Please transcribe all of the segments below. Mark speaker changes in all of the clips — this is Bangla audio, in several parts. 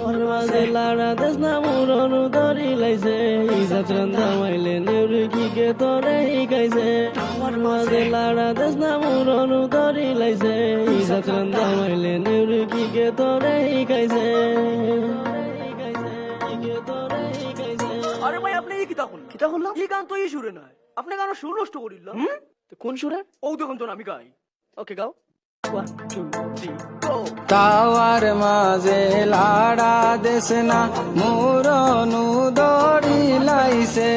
Speaker 1: আমার মাঝে লাড়া দেশ না মুরনু ধরি লাইছে ইজাত রান্দা মাইলে নেউরি কি কে তোরে হিকাইছে আমার মাঝে লাড়া দেশ না মুরনু ধরি লাইছে ইজাত রান্দা মাইলে নেউরি কি কে তোরে হিকাইছে
Speaker 2: আরে ভাই আপনি এই কিতা করলেন
Speaker 1: কিতা
Speaker 2: এই গান তো এই সুরে নয়। আপনি গান সুর নষ্ট করিল।
Speaker 1: কোন সুরে?
Speaker 2: ও দেখুন তো আমি গাই।
Speaker 1: ওকে গাও।
Speaker 3: তাওয়ার মাঝে লাড়া দেশ না, মুরনু দড়ি লাইছে।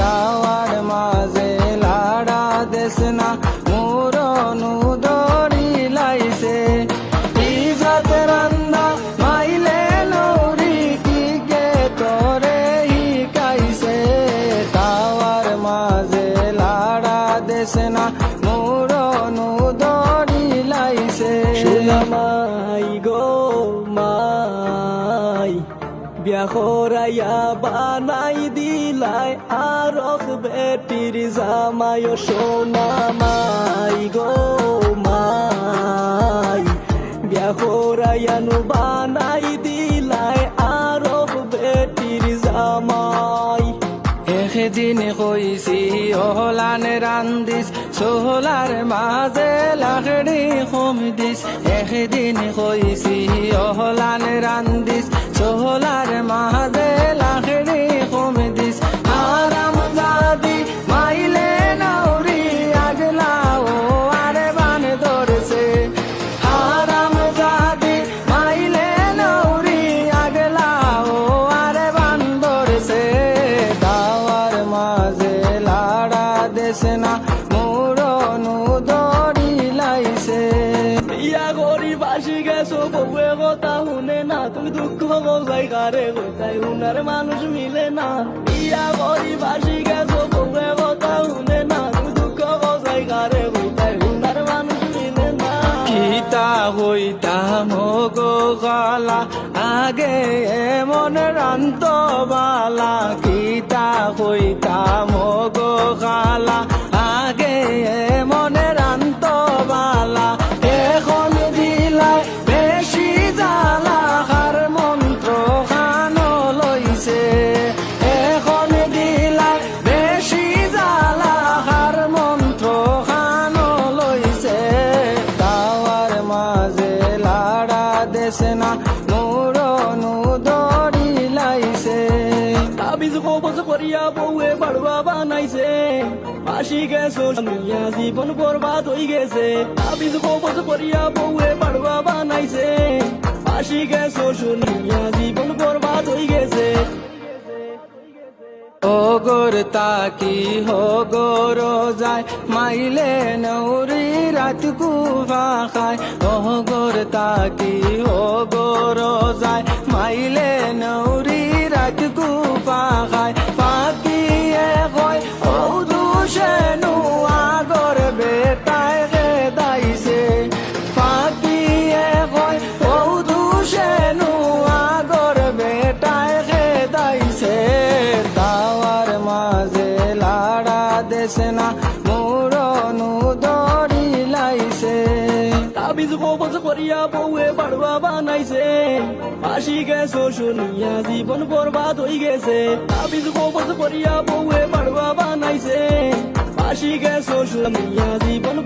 Speaker 3: তাওয়ার মাঝে লাড়া দেশ না, মুরনু দড়ি লাইছে। ইজাত রান্দা মাইলে নৌরি কি কে তোরে হিকাইছে। তাওয়ার মাঝে লাড়া দেশ না, মুরনু দড়ি
Speaker 1: মাই গো মাই বিয়া খরাইয়া বানাই দিলাই আরখ বেটির জামাই সোনা মাই গো মাই বিয়া খরাইয়া নু বানাই দিলাই আরখ বেটির জামাই
Speaker 3: একদিন কইছি ওহলান রান্দিস সোহলার মাঝে লাখড়ি কম দিস একদিন কইছি ওহলান রান্দিস সোহলার মাঝে
Speaker 1: দুঃখ গজাই কারে কোথায় উনার মানুষ মিলে না ইয়া গরি বাসি গেছো বউয়ে কথা শুনে না দুঃখ গজাই কারে কোথায় উনার মানুষ মিলে না
Speaker 3: কিতা হইতা মগো গালা, আগে এমন রান্ত বালা। কিতা হইতা মগো গালা, আগে
Speaker 1: কবজ করিয়া বউয়ে বাড়ুয়া বানাইছে ফাঁসি গেছো
Speaker 3: তাকি মাইলে নৌরি রাত কুফা খায়। ওগর তাকি হগর যায়, মাইলে নৌরি
Speaker 1: তাবিজ কবজ করিয়া বউয়ে বাড়ুয়া বানাইছে। ফাঁসি গেছো শুনিয়া জীবন বরবাদ হই গেছে। তাবিজ কবজ করিয়া বউয়ে বাড়ুয়া বানাইছে। ফাঁসি গেছো শুনিয়া জীবন